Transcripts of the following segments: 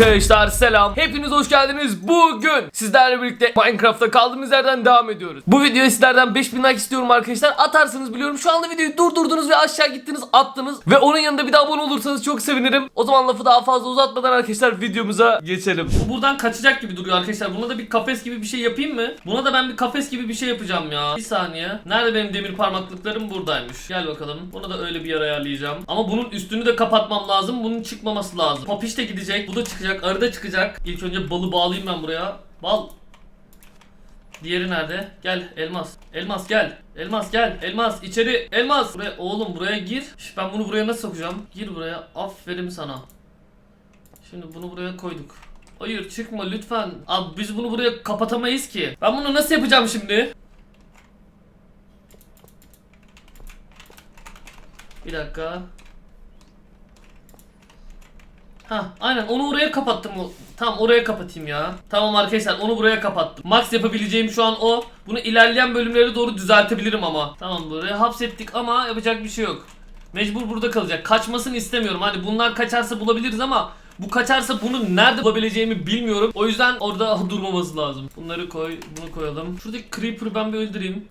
Arkadaşlar selam. Hepiniz hoş geldiniz. Bugün sizlerle birlikte Minecraft'ta kaldığımız yerden devam ediyoruz. Bu videoya sizlerden 5000 like istiyorum arkadaşlar. Atarsınız biliyorum. Şu anda videoyu durdurdunuz ve aşağı gittiniz attınız. Ve onun yanında bir daha abone olursanız çok sevinirim. O zaman lafı daha fazla uzatmadan arkadaşlar videomuza geçelim. Bu buradan kaçacak gibi duruyor arkadaşlar. Buna da bir kafes gibi bir şey yapayım mı? Buna da ben bir kafes gibi bir şey yapacağım ya. Bir saniye. Nerede benim demir parmaklıklarım? Buradaymış. Gel bakalım. Buna da öyle bir yer ayarlayacağım. Ama bunun üstünü de kapatmam lazım. Bunun çıkmaması lazım. Papiş de gidecek. Bu da çıkacak. Arı da çıkacak. İlk önce balı bağlayayım ben buraya. Bal. Diğeri nerede? Gel elmas. Elmas gel. Elmas gel. Elmas içeri. Elmas. Buraya oğlum buraya gir. Şş, ben bunu buraya nasıl sokacağım? Gir buraya. Aferin sana. Şimdi bunu buraya koyduk. Hayır çıkma lütfen. Abi biz bunu buraya kapatamayız ki. Ben bunu nasıl yapacağım şimdi? Bir dakika. Ha, aynen onu oraya kapattım. Tamam oraya kapatayım ya. Tamam arkadaşlar onu buraya kapattım. Max yapabileceğim şu an o. Bunu ilerleyen bölümlere doğru düzeltebilirim ama. Tamam buraya hapsettik ama yapacak bir şey yok. Mecbur burada kalacak. Kaçmasını istemiyorum. Hani bunlar kaçarsa bulabiliriz ama bu kaçarsa bunu nerede bulabileceğimi bilmiyorum. O yüzden orada durmaması lazım. Bunları koy, bunu koyalım. Şuradaki creeper'ı ben bir öldüreyim.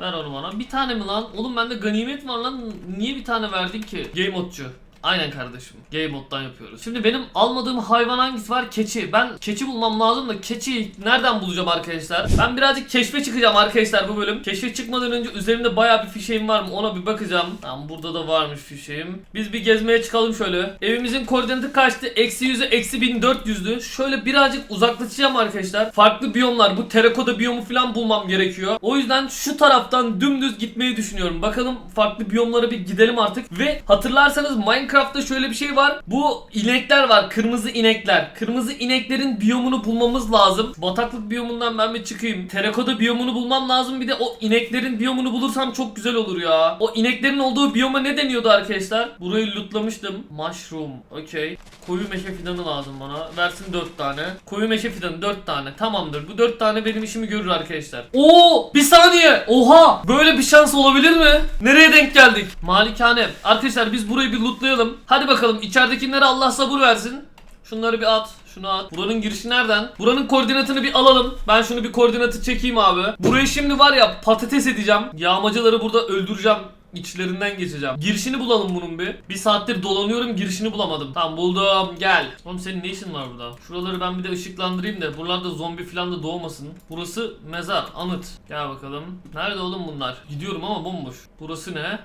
Ver onu bana. Bir tane mi lan? Oğlum bende ganimet var lan. Niye bir tane verdin ki? Game modcu. Aynen kardeşim. Game moddan yapıyoruz. Şimdi benim almadığım hayvan hangisi var? Keçi. Ben keçi bulmam lazım da keçiyi nereden bulacağım arkadaşlar? Ben birazcık keşfe çıkacağım arkadaşlar bu bölüm. Keşfe çıkmadan önce üzerimde bayağı bir fişeğim var mı? Ona bir bakacağım. Tamam burada da varmış fişeğim. Biz bir gezmeye çıkalım şöyle. Evimizin koordinatı kaçtı? Eksi yüzü eksi 1400'dü. Şöyle birazcık uzaklaşacağım arkadaşlar. Farklı biyomlar. Bu terakoda biyomu falan bulmam gerekiyor. O yüzden şu taraftan dümdüz gitmeyi düşünüyorum. Bakalım farklı biyomlara bir gidelim artık. Ve hatırlarsanız Minecraft'ta şöyle bir şey var. Bu inekler var. Kırmızı inekler. Kırmızı ineklerin biyomunu bulmamız lazım. Bataklık biyomundan ben bir çıkayım. Terakoda biyomunu bulmam lazım. Bir de o ineklerin biyomunu bulursam çok güzel olur ya. O ineklerin olduğu biyoma ne deniyordu arkadaşlar? Burayı lootlamıştım. Mushroom. Okey. Koyu meşe fidanı lazım bana. Versin 4 tane. Koyu meşe fidanı 4 tane. Tamamdır. Bu 4 tane benim işimi görür arkadaşlar. Oo! Bir saniye. Oha! Böyle bir şans olabilir mi? Nereye denk geldik? Malikane. Arkadaşlar biz burayı bir lootlayalım. Hadi bakalım içeridekilere Allah sabır versin. Şunları bir at. Şunu at. Buranın girişi nereden? Buranın koordinatını bir alalım. Ben şunu bir koordinatı çekeyim abi. Burayı şimdi var ya patates edeceğim. Yağmacıları burada öldüreceğim. İçlerinden geçeceğim. Girişini bulalım bunun bir. Bir saattir dolanıyorum girişini bulamadım. Tamam buldum gel. Oğlum senin ne işin var burada? Şuraları ben bir de ışıklandırayım da buralarda zombi falan da doğmasın. Burası mezar, anıt. Gel bakalım. Nerede oğlum bunlar? Gidiyorum ama bomboş. Burası ne?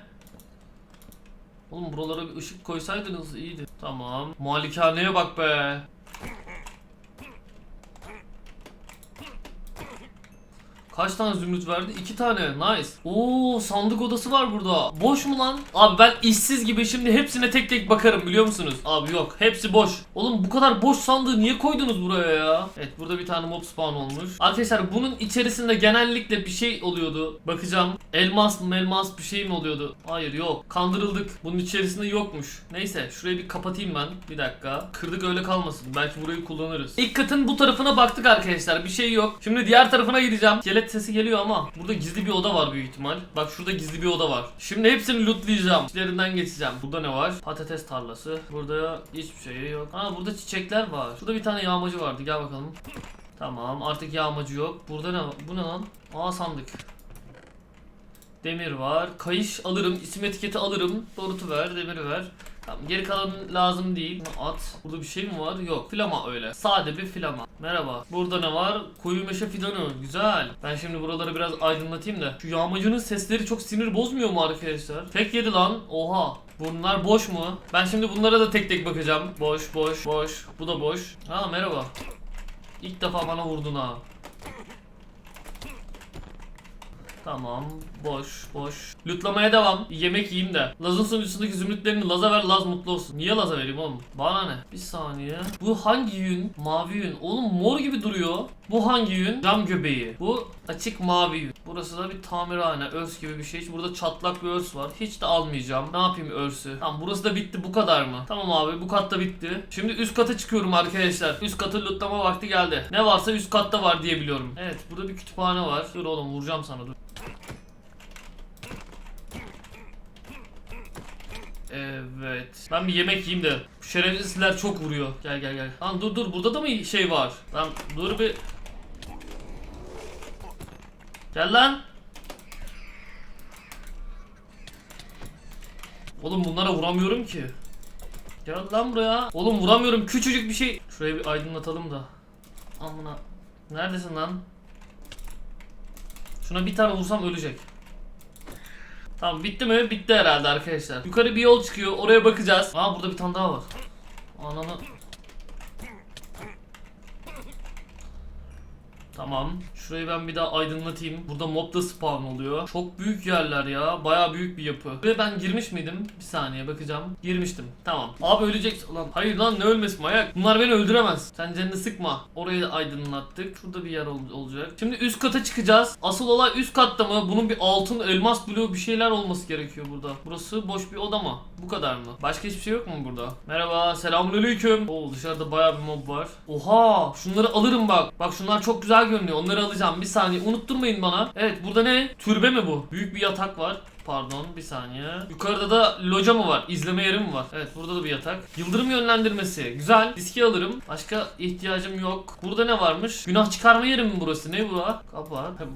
Oğlum buralara bir ışık koysaydınız iyiydi. Tamam. Malikaneye bak be. Kaç tane zümrüt verdi? İki tane. Nice. Oo sandık odası var burada. Boş mu lan? Abi ben işsiz gibi şimdi hepsine tek tek bakarım biliyor musunuz? Abi yok. Hepsi boş. Oğlum bu kadar boş sandığı niye koydunuz buraya ya? Evet burada bir tane mob spawn olmuş. Arkadaşlar bunun içerisinde genellikle bir şey oluyordu. Bakacağım. Elmas mı elmas bir şey mi oluyordu? Hayır yok. Kandırıldık. Bunun içerisinde yokmuş. Neyse şurayı bir kapatayım ben. Bir dakika. Kırdık öyle kalmasın. Belki burayı kullanırız. İlk katın bu tarafına baktık arkadaşlar. Bir şey yok. Şimdi diğer tarafına gideceğim. Gelet sesi geliyor ama burada gizli bir oda var büyük ihtimal. Bak şurada gizli bir oda var. Şimdi hepsini lootlayacağım. İçlerinden geçeceğim. Burada ne var? Patates tarlası. Burada hiçbir şey yok. Aa burada çiçekler var. Şurada bir tane yağmacı vardı. Gel bakalım. Tamam artık yağmacı yok. Burada ne var? Bu ne lan? Aa sandık. Demir var. Kayış alırım. isim etiketi alırım. Dorutu ver. Demiri ver. Tamam geri kalan lazım değil. At. Burada bir şey mi var? Yok. Flama öyle. Sade bir flama. Merhaba. Burada ne var? Koyu meşe fidanı. Güzel. Ben şimdi buraları biraz aydınlatayım da. Şu yağmacının sesleri çok sinir bozmuyor mu arkadaşlar? Tek yedi lan. Oha. Bunlar boş mu? Ben şimdi bunlara da tek tek bakacağım. Boş, boş, boş. Bu da boş. Ha merhaba. İlk defa bana vurdun ha. Tamam. Boş, boş. Lootlamaya devam. Yemek yiyeyim de. Laz'ın sunucusundaki zümrütlerini Laz'a ver, Laz mutlu olsun. Niye Laz'a vereyim oğlum? Bana ne? Bir saniye. Bu hangi yün? Mavi yün. Oğlum mor gibi duruyor. Bu hangi yün? Cam göbeği. Bu açık mavi yün. Burası da bir tamirhane, örs gibi bir şey. Hiç Burada çatlak bir örs var. Hiç de almayacağım. Ne yapayım örsü? Tamam burası da bitti. Bu kadar mı? Tamam abi bu kat da bitti. Şimdi üst kata çıkıyorum arkadaşlar. Üst katı lootlama vakti geldi. Ne varsa üst katta var diye biliyorum. Evet burada bir kütüphane var. Dur oğlum vuracağım sana dur. Evet. Ben bir yemek yiyeyim de. Bu şerefsizler çok vuruyor. Gel gel gel. Lan dur dur burada da mı şey var? Lan dur bir. Gel lan. Oğlum bunlara vuramıyorum ki. Gel lan buraya. Oğlum vuramıyorum küçücük bir şey. Şurayı bir aydınlatalım da. Amına. Neredesin lan? Şuna bir tane vursam ölecek. Tamam bitti mi? Bitti herhalde arkadaşlar. Yukarı bir yol çıkıyor. Oraya bakacağız. Aa burada bir tane daha var. Ananı. Tamam. Şurayı ben bir daha aydınlatayım. Burada mob da spawn oluyor. Çok büyük yerler ya. Baya büyük bir yapı. Ve ben girmiş miydim? Bir saniye bakacağım. Girmiştim. Tamam. Abi öleceksin. Lan hayır lan ne ölmesi manyak. Bunlar beni öldüremez. Sen canını sıkma. Orayı da aydınlattık. Şurada bir yer ol- olacak. Şimdi üst kata çıkacağız. Asıl olay üst katta mı? Bunun bir altın elmas bloğu bir şeyler olması gerekiyor burada. Burası boş bir oda mı? Bu kadar mı? Başka hiçbir şey yok mu burada? Merhaba. Selamünaleyküm. Oo dışarıda baya bir mob var. Oha. Şunları alırım bak. Bak şunlar çok güzel görünüyor. Onları alacağım. Bir saniye. Unutturmayın bana. Evet burada ne? Türbe mi bu? Büyük bir yatak var. Pardon bir saniye. Yukarıda da loca mı var? İzleme yeri mi var? Evet burada da bir yatak. Yıldırım yönlendirmesi. Güzel. Diski alırım. Başka ihtiyacım yok. Burada ne varmış? Günah çıkarma yeri mi burası? Ne bu? ha? Ha,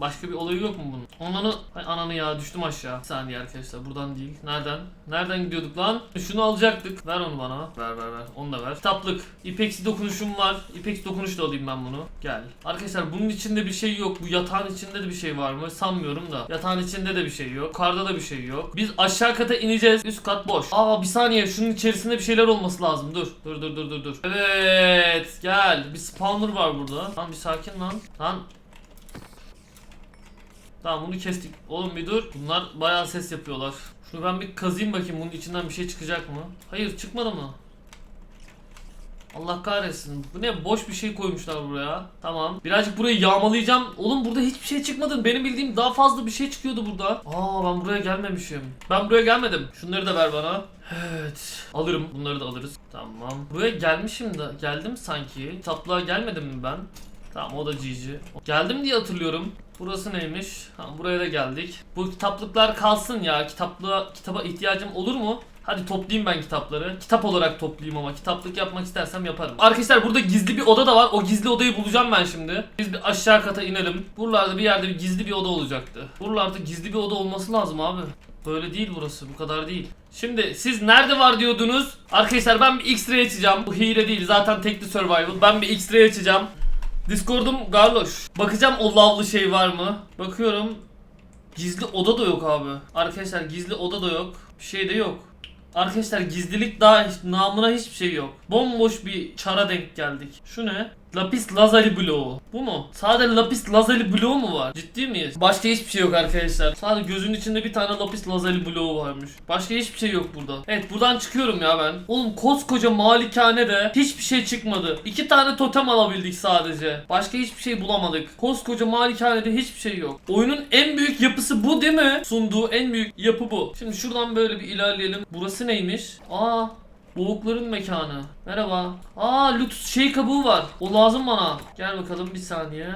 Başka bir olayı yok mu bunun? Onanı... Hay ananı ya düştüm aşağı. Bir saniye arkadaşlar buradan değil. Nereden? Nereden gidiyorduk lan? Şunu alacaktık. Ver onu bana. Ver ver ver. Onu da ver. Kitaplık. İpeksi dokunuşum var. İpeksi dokunuş da alayım ben bunu. Gel. Arkadaşlar bunun içinde bir şey yok. Bu yatağın içinde de bir şey var mı? Sanmıyorum da. Yatağın içinde de bir şey yok. Yukarıda da bir şey yok. Biz aşağı kata ineceğiz. Üst kat boş. Aa bir saniye. Şunun içerisinde bir şeyler olması lazım. Dur. Dur dur dur dur dur. Evet. Gel. Bir spawner var burada. Lan bir sakin lan. Lan Tamam bunu kestik. Oğlum bir dur. Bunlar bayağı ses yapıyorlar. Şunu ben bir kazıyım bakayım bunun içinden bir şey çıkacak mı? Hayır çıkmadı mı? Allah kahretsin. Bu ne boş bir şey koymuşlar buraya. Tamam. Birazcık burayı yağmalayacağım. Oğlum burada hiçbir şey çıkmadı. Benim bildiğim daha fazla bir şey çıkıyordu burada. Aa ben buraya gelmemişim. Ben buraya gelmedim. Şunları da ver bana. Evet. Alırım. Bunları da alırız. Tamam. Buraya gelmişim de. Geldim sanki. Kitaplığa gelmedim mi ben? Tamam o da GG. Geldim diye hatırlıyorum. Burası neymiş? Tamam buraya da geldik. Bu kitaplıklar kalsın ya. Kitaplığa, kitaba ihtiyacım olur mu? Hadi toplayayım ben kitapları. Kitap olarak toplayayım ama kitaplık yapmak istersem yaparım. Arkadaşlar burada gizli bir oda da var. O gizli odayı bulacağım ben şimdi. Biz bir aşağı kata inelim. Buralarda bir yerde bir gizli bir oda olacaktı. Buralarda gizli bir oda olması lazım abi. Böyle değil burası. Bu kadar değil. Şimdi siz nerede var diyordunuz? Arkadaşlar ben bir X-ray açacağım. Bu hile değil. Zaten tekli survival. Ben bir X-ray açacağım. Discord'um Garloş. Bakacağım o lavlı şey var mı? Bakıyorum. Gizli oda da yok abi. Arkadaşlar gizli oda da yok. Bir şey de yok. Arkadaşlar gizlilik daha hiç- namına hiçbir şey yok. Bomboş bir çara denk geldik. Şu ne? Lapis lazuli bloğu. Bu mu? Sadece lapis lazuli bloğu mu var? Ciddi miyiz? Başka hiçbir şey yok arkadaşlar. Sadece gözün içinde bir tane lapis lazuli bloğu varmış. Başka hiçbir şey yok burada. Evet buradan çıkıyorum ya ben. Oğlum koskoca malikane de hiçbir şey çıkmadı. İki tane totem alabildik sadece. Başka hiçbir şey bulamadık. Koskoca malikanede hiçbir şey yok. Oyunun en büyük yapısı bu değil mi? Sunduğu en büyük yapı bu. Şimdi şuradan böyle bir ilerleyelim. Burası neymiş? Aa Boğukların mekanı. Merhaba. Aa Lux şey kabuğu var. O lazım bana. Gel bakalım bir saniye.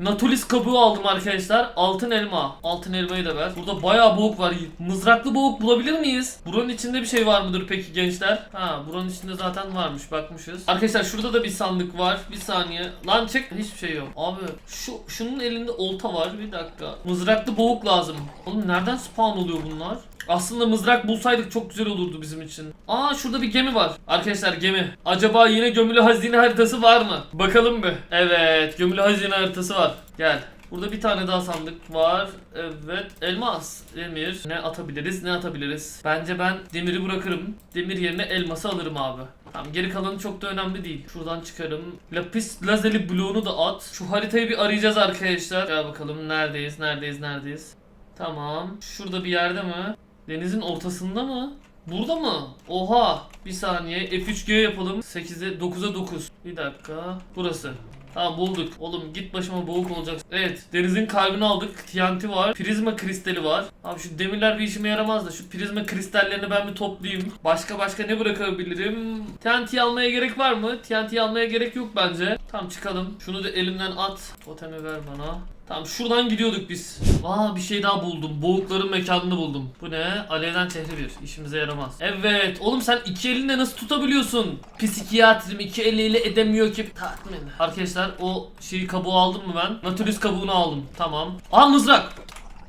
Natulis kabuğu aldım arkadaşlar. Altın elma. Altın elmayı da ver. Burada bayağı boğuk var. Mızraklı boğuk bulabilir miyiz? Buranın içinde bir şey var mıdır peki gençler? Ha buranın içinde zaten varmış bakmışız. Arkadaşlar şurada da bir sandık var. Bir saniye. Lan çek. Hiçbir şey yok. Abi şu şunun elinde olta var. Bir dakika. Mızraklı boğuk lazım. Oğlum nereden spawn oluyor bunlar? Aslında mızrak bulsaydık çok güzel olurdu bizim için. Aa şurada bir gemi var. Arkadaşlar gemi. Acaba yine gömülü hazine haritası var mı? Bakalım bir. Evet gömülü hazine haritası var. Gel. Burada bir tane daha sandık var. Evet. Elmas. Demir. Ne atabiliriz? Ne atabiliriz? Bence ben demiri bırakırım. Demir yerine elması alırım abi. Tamam geri kalanı çok da önemli değil. Şuradan çıkarım. Lapis lazuli bloğunu da at. Şu haritayı bir arayacağız arkadaşlar. Gel bakalım neredeyiz? Neredeyiz? Neredeyiz? Tamam. Şurada bir yerde mi? Denizin ortasında mı? Burada mı? Oha! Bir saniye. F3G yapalım. 8'e 9'a 9. Bir dakika. Burası. Tamam bulduk. Oğlum git başıma boğuk olacak. Evet denizin kalbini aldık. TNT var. Prizma kristali var. Abi şu demirler bir işime yaramaz da şu prizma kristallerini ben bir toplayayım. Başka başka ne bırakabilirim? TNT almaya gerek var mı? TNT almaya gerek yok bence. Tamam çıkalım. Şunu da elimden at. Totemi ver bana. Tamam şuradan gidiyorduk biz. Aa bir şey daha buldum. Boğukların mekanını buldum. Bu ne? Alevden tehri bir. İşimize yaramaz. Evet. Oğlum sen iki elinle nasıl tutabiliyorsun? Psikiyatrim iki eliyle edemiyor ki. Tatmin. Arkadaşlar o şeyi kabuğu aldım mı ben? Nautilus kabuğunu aldım. Tamam. Aa mızrak.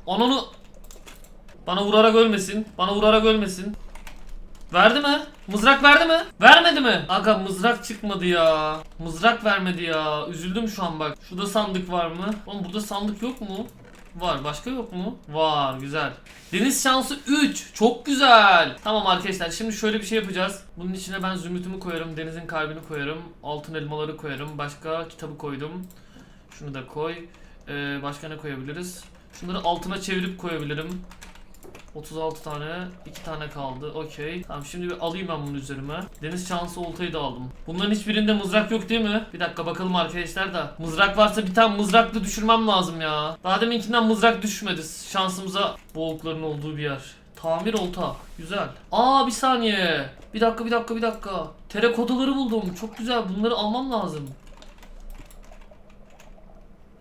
Onu bana vurarak ölmesin. Bana vurarak ölmesin. Verdi mi? Mızrak verdi mi? Vermedi mi? Aga mızrak çıkmadı ya. Mızrak vermedi ya. Üzüldüm şu an bak. Şurada sandık var mı? Oğlum burada sandık yok mu? Var. Başka yok mu? Var. Güzel. Deniz şansı 3. Çok güzel. Tamam arkadaşlar şimdi şöyle bir şey yapacağız. Bunun içine ben zümrütümü koyarım. Denizin kalbini koyarım. Altın elmaları koyarım. Başka kitabı koydum. Şunu da koy. Ee, başka ne koyabiliriz? Şunları altına çevirip koyabilirim. 36 tane, 2 tane kaldı. Okey. Tamam şimdi bir alayım ben bunu üzerime. Deniz şansı oltayı da aldım. Bunların hiçbirinde mızrak yok değil mi? Bir dakika bakalım arkadaşlar da. Mızrak varsa bir tane mızrakla düşürmem lazım ya. Daha deminkinden mızrak düşmedi. Şansımıza boğukların olduğu bir yer. Tamir olta. Güzel. Aa bir saniye. Bir dakika bir dakika bir dakika. Terakotaları buldum. Çok güzel. Bunları almam lazım.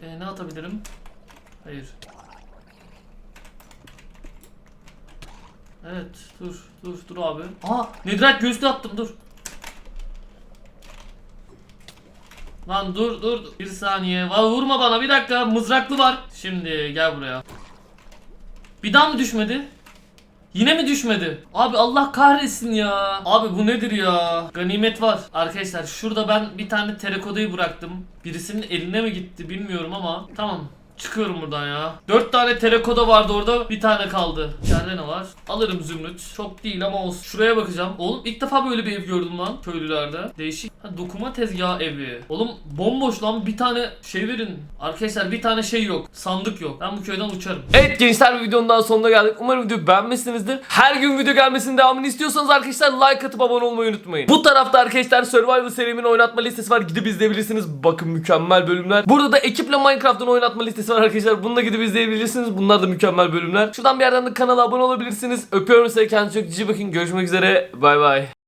E, ne atabilirim? Hayır. Evet dur dur dur abi. Aa Nedret gözlü attım dur. Lan dur dur bir saniye. Va vurma bana bir dakika mızraklı var. Şimdi gel buraya. Bir daha mı düşmedi? Yine mi düşmedi? Abi Allah kahretsin ya. Abi bu nedir ya? Ganimet var. Arkadaşlar şurada ben bir tane terakodayı bıraktım. Birisinin eline mi gitti bilmiyorum ama. Tamam. Çıkıyorum buradan ya. Dört tane terakoda vardı orada. Bir tane kaldı. İçeride ne var? Alırım zümrüt. Çok değil ama olsun. Şuraya bakacağım. Oğlum ilk defa böyle bir ev gördüm lan. Köylülerde. Değişik. Ha, dokuma tezgahı evi. Oğlum bomboş lan. Bir tane şey verin. Arkadaşlar bir tane şey yok. Sandık yok. Ben bu köyden uçarım. Evet gençler videonun daha sonuna geldik. Umarım videoyu beğenmişsinizdir. Her gün video gelmesinin devamını istiyorsanız arkadaşlar like atıp abone olmayı unutmayın. Bu tarafta arkadaşlar Survival serimin oynatma listesi var. Gidip izleyebilirsiniz. Bakın mükemmel bölümler. Burada da ekiple Minecraft'ın oynatma listesi var arkadaşlar. Bunu da gidip izleyebilirsiniz. Bunlar da mükemmel bölümler. Şuradan bir yerden de kanala abone olabilirsiniz. Öpüyorum sizi. Kendinize çok cici bakın. Görüşmek üzere. Bay bay.